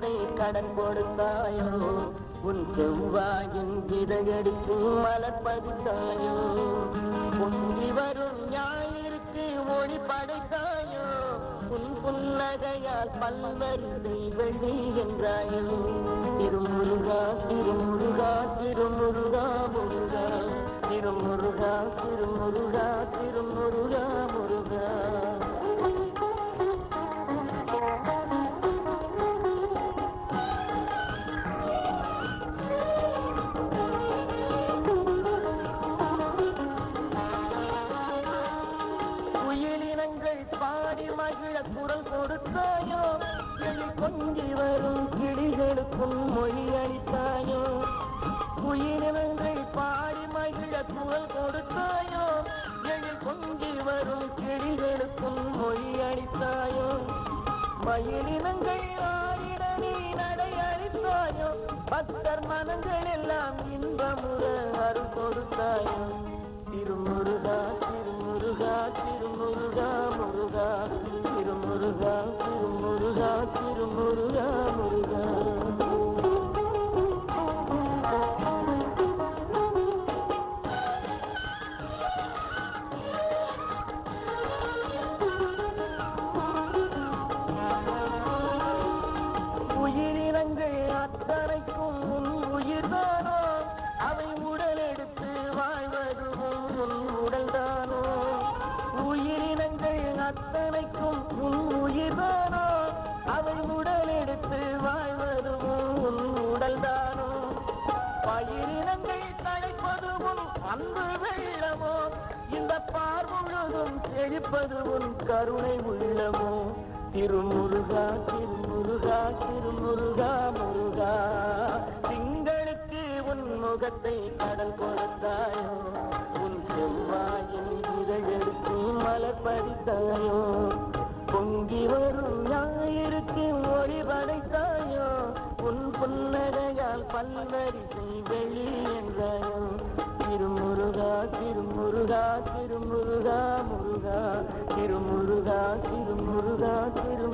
கடன் கொடுத்தாயோ உன் செவ்வாயின் இதழடிக்கும் மலர் பதித்தாயோ? பொங்கி வரும் ஞாயிற்கு ஒளி படைத்தாயோ? உன் புன்னகையால் பல்வரிசை வெள்ளி என்றாயோ? திருமுருகா திருமுருகா திருமுருகா முருகா திருமுருகா திருமுருகா திருமுருகா முருகா. உயிரினங்கள் பாடி மகிழ குரல் கொடுத்தாயோ கிளி கொஞ்சி வரும் கிளிகளுக்கும் மொழி அளித்தாயோ உயிரினங்கள் பாடி மகிழ குரல் கொடுத்தாயோ கிளி கொஞ்சி வரும் கிளிகளுக்கும் மொழி அளித்தாயோ மயிலினங்கள் ஆடிட நீ நடை அளித்தாயோ பக்தர் மனங்கள் எல்லாம் இன்பமுற அருள் கொடுத்தாயோ திருமுருகா திருமுருகா பயிரினங்கள் தழைப்பதுவும் அன்பு வெள்ளமோ? இந்த பார் செழிப்பதுவும் கருணை உள்ளமோ? திருமுருகா திருமுருகா திருமுருகா முருகா. திங்களுக்கு உன் முகத்தை கடல் கொடுத்தாயோ? உன் செவ்வாயின் இதழெடுத்து மலர் படித்தாயோ பல்வரிசை வெளி என்றாயோ திருமுருகா திருமுருகா திருமுருகா முருகா திருமுருகா திருமுருகா திரு